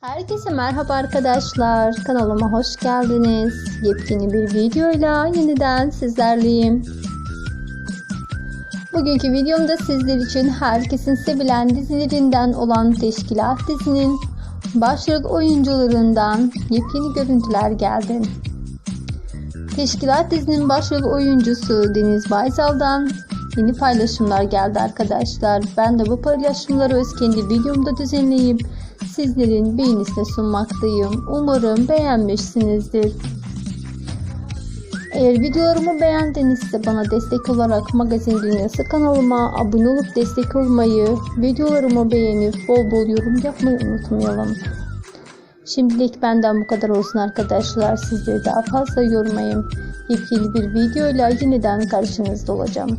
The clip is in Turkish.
Herkese merhaba arkadaşlar. Kanalıma hoş geldiniz. Yepyeni bir videoyla yeniden sizlerleyim. Bugünkü videomda sizler için herkesin sevilen dizilerinden olan Teşkilat dizinin başrol oyuncularından yepyeni görüntüler geldi. Teşkilat dizinin başrol oyuncusu Deniz Baysal'dan yeni paylaşımlar geldi arkadaşlar. Ben de bu paylaşımları öz kendi videomda düzenleyip sizlerin beğenisine sunmaktayım. Umarım beğenmişsinizdir. Eğer videolarımı beğendinizse bana destek olarak Magazin Dünyası kanalıma abone olup destek olmayı, videolarımı beğenip bol bol yorum yapmayı unutmayalım. Şimdilik benden bu kadar olsun arkadaşlar. Sizleri daha fazla yormayayım. Yepyeni bir videoyla yeniden karşınızda olacağım.